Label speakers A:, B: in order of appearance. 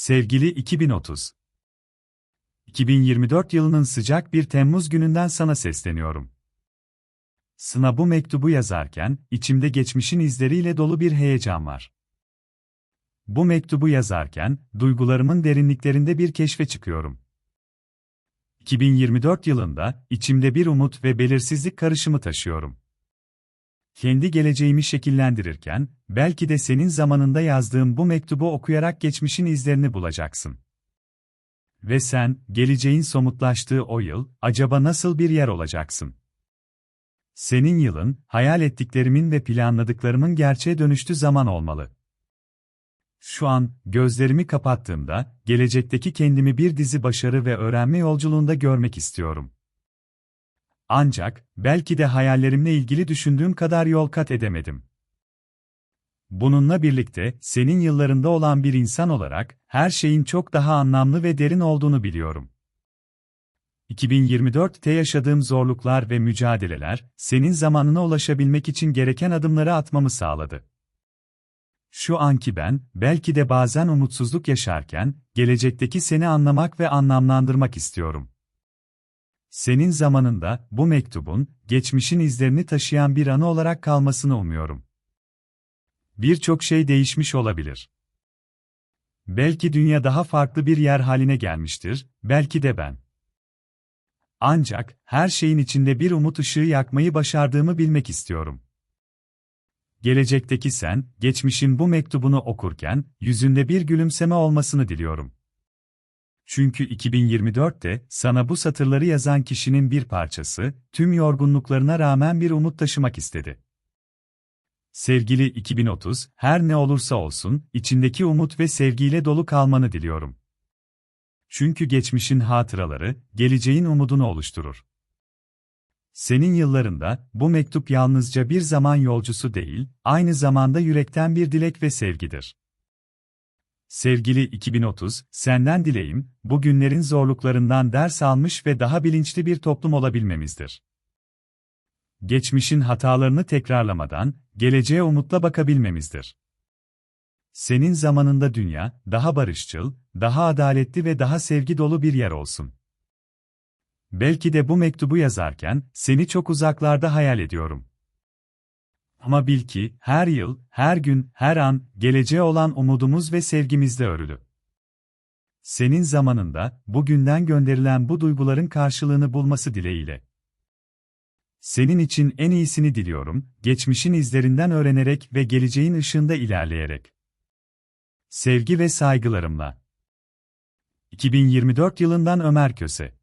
A: Sevgili 2030 2024 yılının sıcak bir Temmuz gününden sana sesleniyorum. Sana bu mektubu yazarken, içimde geçmişin izleriyle dolu bir heyecan var. Bu mektubu yazarken, duygularımın derinliklerinde bir keşfe çıkıyorum. 2024 yılında, içimde bir umut ve belirsizlik karışımı taşıyorum. Kendi geleceğimi şekillendirirken, belki de senin zamanında yazdığım bu mektubu okuyarak geçmişin izlerini bulacaksın. Ve sen, geleceğin somutlaştığı o yıl, acaba nasıl bir yer olacaksın? Senin yılın, hayal ettiklerimin ve planladıklarımın gerçeğe dönüştü zaman olmalı. Şu an, gözlerimi kapattığımda, gelecekteki kendimi bir dizi başarı ve öğrenme yolculuğunda görmek istiyorum. Ancak, belki de hayallerimle ilgili düşündüğüm kadar yol kat edemedim. Bununla birlikte, senin yıllarında olan bir insan olarak, her şeyin çok daha anlamlı ve derin olduğunu biliyorum. 2024'te yaşadığım zorluklar ve mücadeleler, senin zamanına ulaşabilmek için gereken adımları atmamı sağladı. Şu anki ben, belki de bazen umutsuzluk yaşarken, gelecekteki seni anlamak ve anlamlandırmak istiyorum. Senin zamanında, bu mektubun, geçmişin izlerini taşıyan bir anı olarak kalmasını umuyorum. Birçok şey değişmiş olabilir. Belki dünya daha farklı bir yer haline gelmiştir, belki de ben. Ancak, her şeyin içinde bir umut ışığı yakmayı başardığımı bilmek istiyorum. Gelecekteki sen, geçmişin bu mektubunu okurken, yüzünde bir gülümseme olmasını diliyorum. Çünkü 2024'te sana bu satırları yazan kişinin bir parçası, tüm yorgunluklarına rağmen bir umut taşımak istedi. Sevgili 2030, her ne olursa olsun, içindeki umut ve sevgiyle dolu kalmanı diliyorum. Çünkü geçmişin hatıraları, geleceğin umudunu oluşturur. Senin yıllarında, bu mektup yalnızca bir zaman yolcusu değil, aynı zamanda yürekten bir dilek ve sevgidir. Sevgili 2030, senden dileğim, bu günlerin zorluklarından ders almış ve daha bilinçli bir toplum olabilmemizdir. Geçmişin hatalarını tekrarlamadan, geleceğe umutla bakabilmemizdir. Senin zamanında dünya, daha barışçıl, daha adaletli ve daha sevgi dolu bir yer olsun. Belki de bu mektubu yazarken, seni çok uzaklarda hayal ediyorum. Ama bil ki, her yıl, her gün, her an, geleceğe olan umudumuz ve sevgimizle örülü. Senin zamanında, bugünden gönderilen bu duyguların karşılığını bulması dileğiyle. Senin için en iyisini diliyorum, geçmişin izlerinden öğrenerek ve geleceğin ışığında ilerleyerek. Sevgi ve saygılarımla. 2024 yılından Ömer Köse